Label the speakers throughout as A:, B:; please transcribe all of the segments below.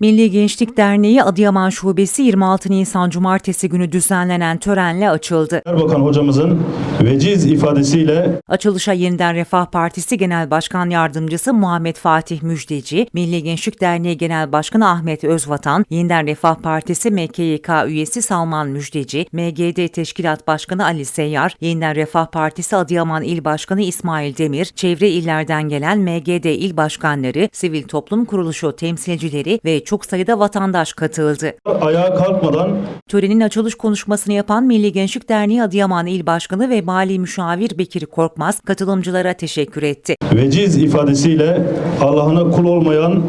A: Milli Gençlik Derneği Adıyaman Şubesi 26 Nisan Cumartesi günü düzenlenen törenle açıldı.
B: Erbakan hocamızın veciz ifadesiyle
A: Açılışa Yeniden Refah Partisi Genel Başkan Yardımcısı Muhammed Fatih Müjdeci, Milli Gençlik Derneği Genel Başkanı Ahmet Özvatan, Yeniden Refah Partisi MKYK üyesi Salman Müjdeci, MGD Teşkilat Başkanı Ali Seyyar, Yeniden Refah Partisi Adıyaman İl Başkanı İsmail Demir, çevre illerden gelen MGD il başkanları, sivil toplum kuruluşu temsilcileri ve çok sayıda vatandaş katıldı.
B: ayağa kalkmadan
A: Törenin açılış konuşmasını yapan Milli Gençlik Derneği Adıyaman İl Başkanı ve Mali Müşavir Bekir Korkmaz katılımcılara teşekkür etti.
B: veciz ifadesiyle Allah'ına kul olmayan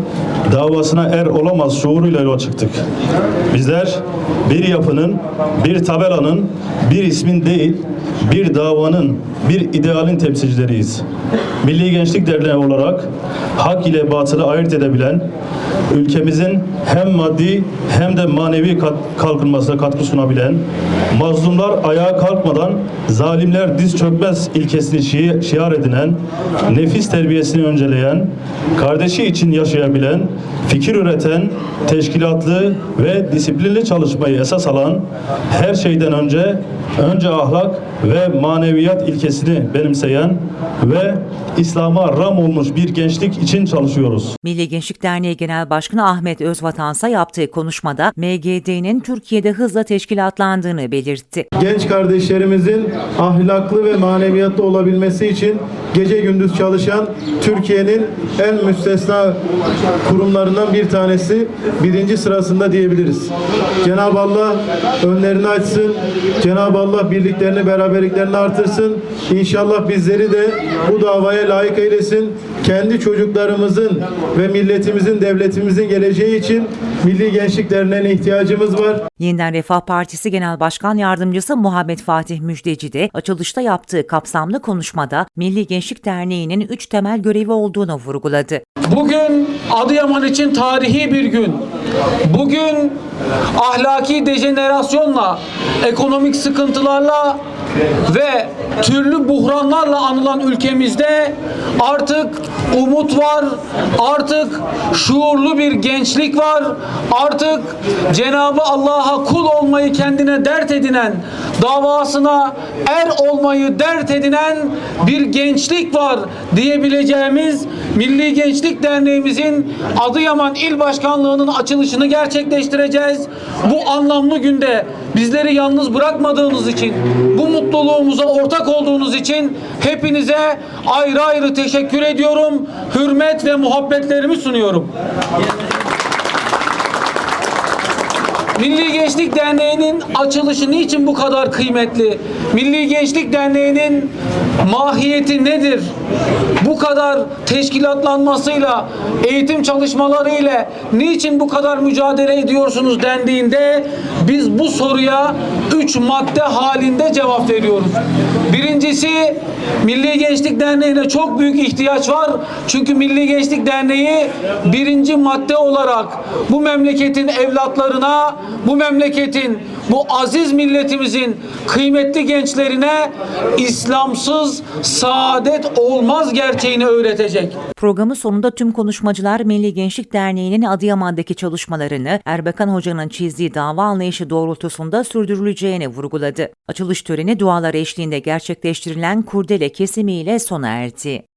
B: davasına er olamaz şuuruyla yola çıktık. Bizler bir yapının, bir tabelanın, bir ismin değil, bir davanın, bir idealin temsilcileriyiz. Milli Gençlik Derneği olarak hak ile batılı ayırt edebilen, ülkemizin hem maddi hem de manevi kalkınmasına katkı sunabilen, mazlumlar ayağa kalkmadan zalimler diz çökmez ilkesini şi- şiar edinen, nefis terbiyesini önceleyen, kardeşi için yaşayabilen, fikir üreten, teşkilatlı ve disiplinli çalışmayı esas alan, her şeyden önce önce ahlak ve maneviyat ilkesini benimseyen ve İslam'a ram olmuş bir gençlik için çalışıyoruz.
A: Milli Gençlik Derneği Genel Başkanı Ahmet Özvatansa yaptığı konuşmada MGD'nin Türkiye'de hızla teşkilatlandığını belirtti.
C: genç kardeşlerimizin ahlaklı ve maneviyatlı olabilmesi için gece gündüz çalışan Türkiye'nin en müstesna kurumlarından bir tanesi birinci sırasında diyebiliriz. Cenab-ı Allah önlerini açsın. Cenab-ı Allah birliklerini, beraberliklerini artırsın. İnşallah bizleri de bu davaya layık eylesin. Kendi çocuklarımızın ve milletimizin, devletimizin geleceği için Milli Gençlik Derneği'ne ihtiyacımız var.
A: Yeniden Refah Partisi Genel Başkan Yardımcısı Muhammed Fatih Müjdeci de açılışta yaptığı kapsamlı konuşmada Milli Gençlik Derneği'nin üç temel görevi olduğunu vurguladı.
D: Bugün Adıyaman için tarihi bir gün. Bugün ahlaki dejenerasyonla, ekonomik sıkıntılarla ve türlü buhranlarla anılan ülkemizde artık umut var, artık şuurlu bir gençlik var, artık Cenabı Allah'a kul olmayı kendine dert edinen, davasına er olmayı dert edinen bir gençlik var diyebileceğimiz Milli Gençlik Derneğimizin Adıyaman İl Başkanlığı'nın açılışını gerçekleştireceğiz. Bu anlamlı günde bizleri yalnız bırakmadığınız için, bu mutluluğumuza ortak olduğunuz için hepinize ayrı ayrı teşekkür ediyorum. Hürmet ve muhabbetlerimi sunuyorum. Milli Gençlik Derneği'nin açılışı niçin bu kadar kıymetli? Milli Gençlik Derneği'nin mahiyeti nedir? Bu kadar teşkilatlanmasıyla, eğitim çalışmaları ile niçin bu kadar mücadele ediyorsunuz dendiğinde biz bu soruya üç madde halinde cevap veriyoruz. Birincisi Milli Gençlik Derneği'ne çok büyük ihtiyaç var. Çünkü Milli Gençlik Derneği birinci madde olarak bu memleketin evlatlarına, bu memleketin, bu aziz milletimizin kıymetli gençlerine İslamsız saadet olmaz gerçeğini öğretecek.
A: Programın sonunda tüm konuşmacılar Milli Gençlik Derneği'nin Adıyaman'daki çalışmalarını Erbakan Hoca'nın çizdiği dava anlayışı doğrultusunda sürdürüleceğini vurguladı. Açılış töreni dualar eşliğinde gerçekleştirilen kurdele kesimiyle sona erdi.